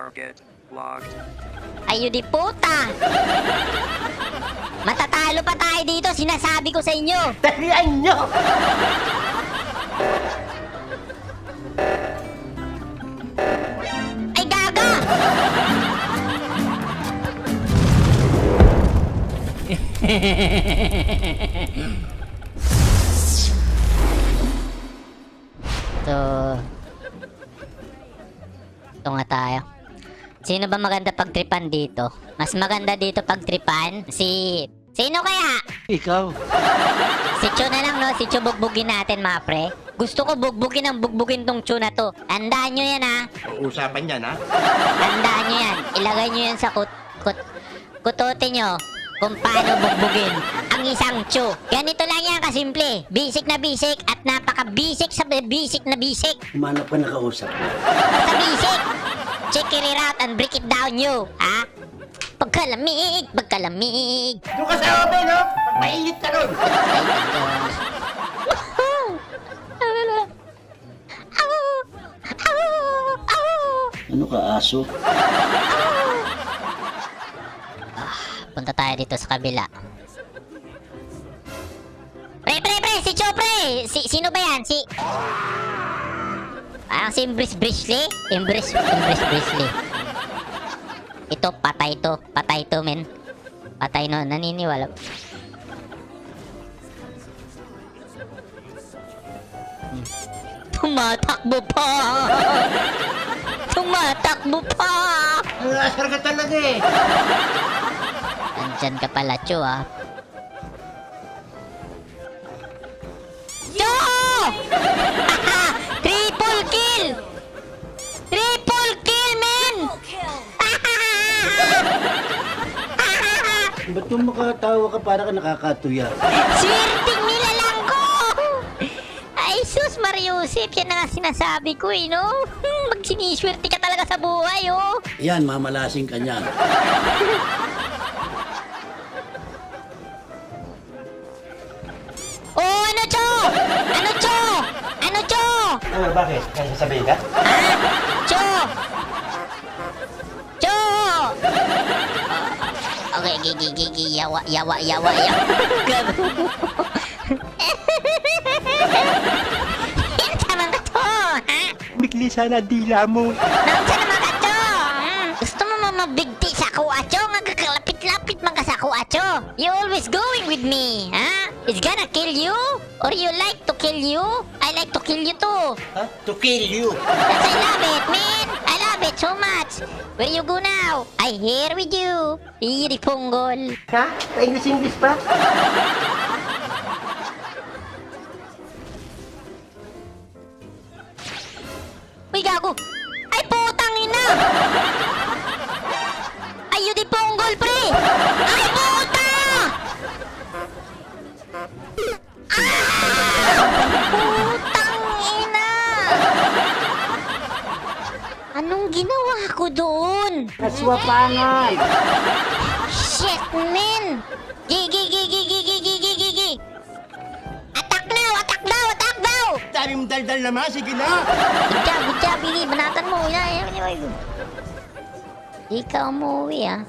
Target locked. Ayo di puta! Matatalo pa tayo dito, sinasabi ko sa inyo! Talian nyo! Ay gaga! so, ito nga tayo. Sino ba maganda pagtripan dito? Mas maganda dito pagtripan? Si... Sino kaya? Ikaw. Si Chu na lang, no? Si Chu bugbugin natin, mga pre. Gusto ko bugbugin ang bugbugin tong Chu na to. Tandaan nyo yan, ha? Usapan yan, ha? Tandaan nyo yan. Ilagay nyo yan sa kut... kut... kutote nyo kung paano bugbugin ang isang Chu. Ganito lang yan kasimple. Basic na basic at napaka-basic sa basic na basic. Humanap ka nakausap mo. Basta basic. Check it out and break it down you. Ha? Pagkalamig, pagkalamig. Doon ka sa oven, no? Pag mainit ka ron. Ay, Diyos. Ano ka, aso? Punta tayo dito sa kabila. Pre, pre, pre! Si Cho, pre! Si, sino ba yan? Si... Parang si Imbris Brisley? Imbris, Imbris Brisley. Ito, patay to. Patay to, men. Patay no, naniniwala. Hmm. Tumatakbo pa! Tumatakbo pa! Ang ka talaga, eh. Andyan ka pala, Cho, ah. Cho! Triple kill! Triple kill, men! Ba't yung makatawa ka para ka nakakatuya? Swerting nila lang ko! Ay, sus, Mariusip, yan na nga sinasabi ko, eh, no? Hmm, Magsiniswerte ka talaga sa buhay, oh! Yan, mamalasing ka niyan. Ano, bakit? Kaya sasabihin ka? Cho! Cho! Okay, gigi, gigi, yawa, yawa, yawa, yawa. Man ka to, ha? Bigli sana dila mo. Naunsa naman ka to? Hmm? Gusto mo mamabigti sa ako, Acho? Nga kakalapit-lapit man ka sa ako, Acho. You always going with me, ha? It's gonna kill you? Or you like to kill you? I like to kill you too. Ha? To kill you. Yes, I love it, man! I love it so much! Where you go now? I here with you! Iri punggol! Ha? Pa-English-English pa? Uy, gago! Ay, putang ina! Ay, yun di punggol, pre! Ay, ginawa ko doon? Kaswapangan! Shit, man! Gigi, gigi, gigi, gigi, gigi! Attack now! Attack now! Attack now! Dami mong daldal naman. Sige na. Good job, good job, Gigi. Banatan mo. Yan, yan, yan, yan. Ikaw umuwi, ah.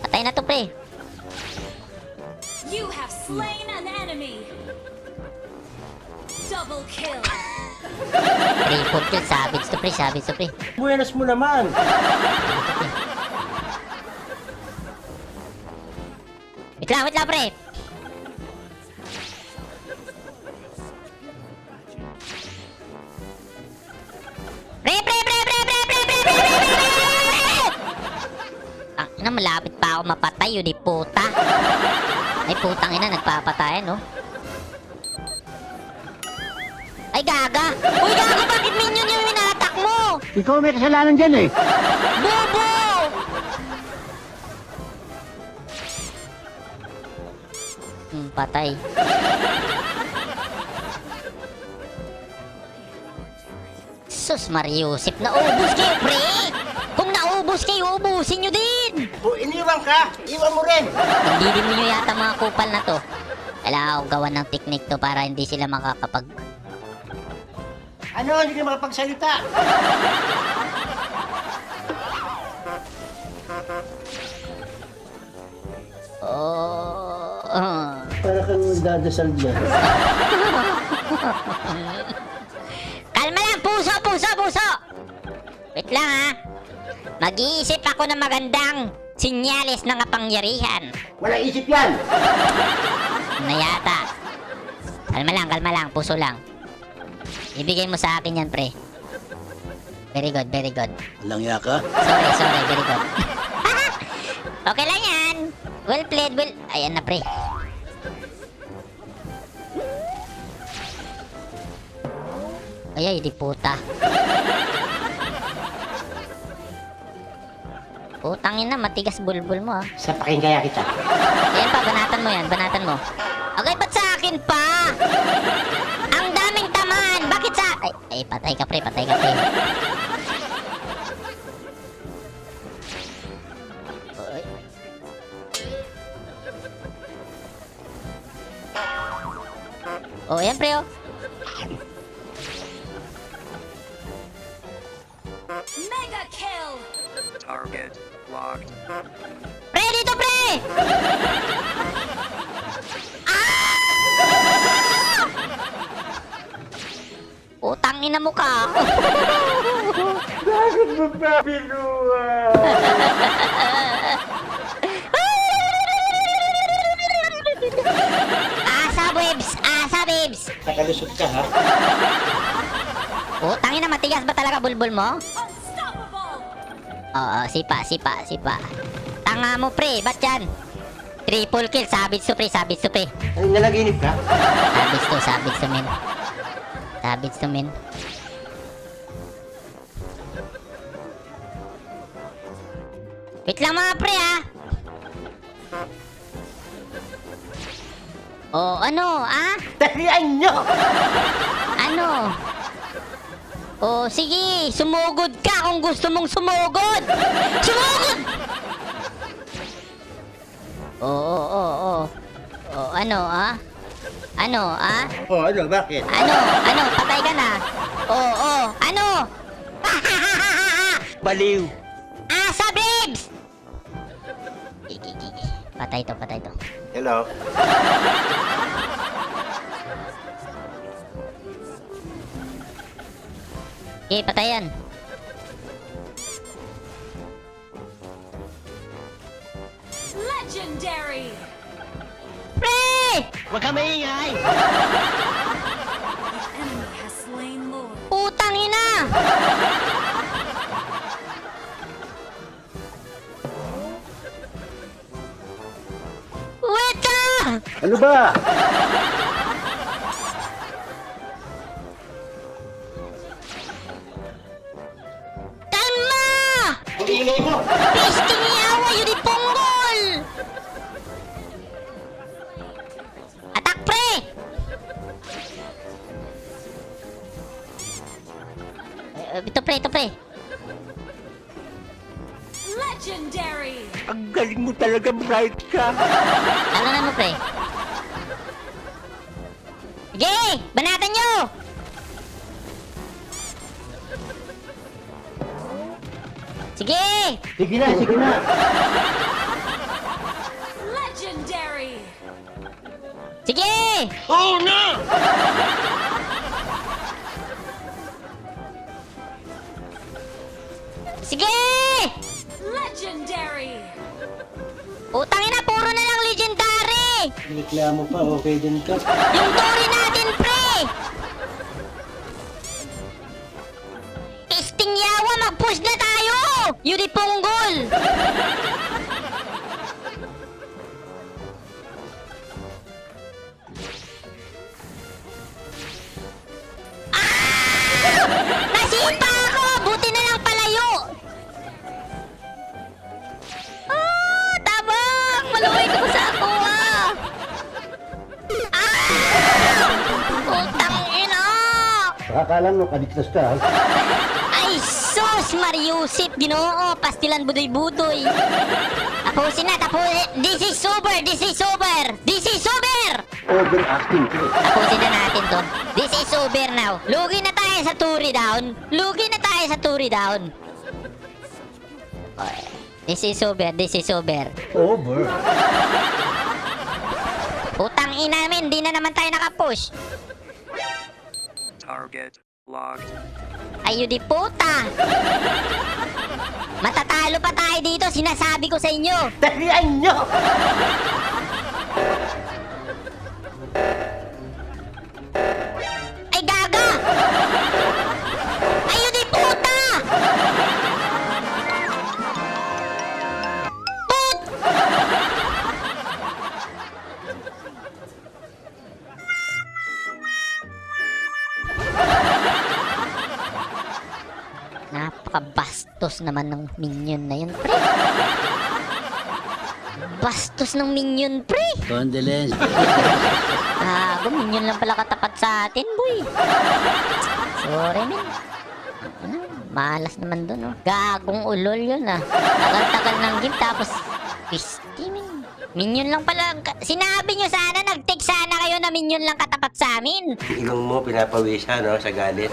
Patay na to, pre. You have slain an enemy. Double kill. Triple kill. Savage to, pre. Savage to, pre. Buenas mo naman. Wait lang, wait lang, pre. Pre, pre, pre, pre, pre, pre, pre, pre, pre, pre, pre! Ang ina, malapit pa ako mapatay, yun di puta. Ay, putang ina, nagpapatayan, no? Gaga! Uy, gaga, bakit minion yung minatak mo? Ikaw may kasalanan dyan eh. Bobo! Hmm, patay. Sus Mariusip, naubos kayo, pre! Kung naubos kayo, ubusin nyo din! Kung iniwan ka, iwan mo rin. Hindi din nyo yata mga kupal na to. Kailangan ko gawan ng technique to para hindi sila makakapag... Ano? Hindi ka makapagsalita. Oh. ah. Para kang dadasal dyan. Kalma lang, puso, puso, puso! Wait lang ha. Mag-iisip ako ng magandang sinyales ng kapangyarihan. Wala isip yan. Na yata. Kalma lang, kalma lang, puso lang. Ibigay mo sa akin yan, pre. Very good, very good. Walang yaka. Sorry, sorry, very good. okay lang yan. Well played, well... Ayan na, pre. Ay, ay, di puta. Putangin na, matigas bulbul mo ah. Sapakin kaya kita. Ayan pa, banatan mo yan, banatan mo. Okay, ba't sa akin pa? Patay ka pre, patay ka pre. Oh, yan pre oh. Mega kill. Target locked. Pre, dito pre! Ka. Bakit mo pa binuha? Asa, babes! Asa, babes! Nakalusot ka ha? Utang ina, matigas ba talaga bulbul mo? Oo, sipa, sipa, sipa. Tanga mo, pre. Ba't yan? Triple kill. Sabits to, pre. Sabits to, pre. Ay, nalaginip ka? Sabits to, sabits to, men. Sabits to, men. Wait lang mga pre, ah. Oh, ano, ah? Talian nyo! Ano? Oh, sige, sumugod ka kung gusto mong sumugod. Sumugod! Oo, oo, oo, oo. Oh, ano, ah? Ano, ah? Oh, ano? Bakit? Ano? Ano? Patay ka na. Oo, oo. Ano? Baliw. Asa, babes! Gigi. Patay to, patay to. Hello? Okay, patay yan. Legendary. Pre! Huwag ka maingay! Putang ina! Ano ba? Kalma! Ang ingay mo! Pisting yawa yun di punggol! Atak pre! Eh, Ito pre, ito pre. Legendary. Ang galing mo talaga, bright ka! Ano na mo pre? Sige! Banatan nyo! Sige! Sige na, sige na! Legendary. Sige! Oh, no! Sige! Legendary. Utangin na, puro na lang legendary! Reklamo pa, okay din ka. Yung tori natin, yawa, mag-push na tayo! Yuri Punggol! Ah! Nasipa ako! Buti na palayo! Ah! Tabang! Maluway ka pa sa ako, ah! Ah! Putang ina! Akala mo, kaligtas ka. Ay, sus! Mariusip, ginoo! Pastilan budoy-budoy! Tapusin na, tapusin! This is sober! This is sober! This is sober! Overacting ka. Tapusin na natin to. This is over now. Lugi na tayo sa Turi down. Lugi na tayo sa Turi down. Okay. This is over. This is over. Over. Putang ina namin. Di na naman tayo nakapush. Target. Ayo di puta. Matatalo pa tayo dito. Sinasabi ko sa inyo. Talian nyo! Napakabastos naman ng minion na yun, pre. Bastos ng minion, pre. Condolence. Ah, minion lang pala katapat sa atin, boy. Sorry, men. Ano, malas naman dun, oh. Gagong ulol yun, ah. Tagal-tagal ng game, tapos... Pisti, men. Minion lang pala. Sinabi nyo sana, nag-take sana kayo na minion lang katapat sa amin. Ilong mo pinapawisan, no? Sa galit.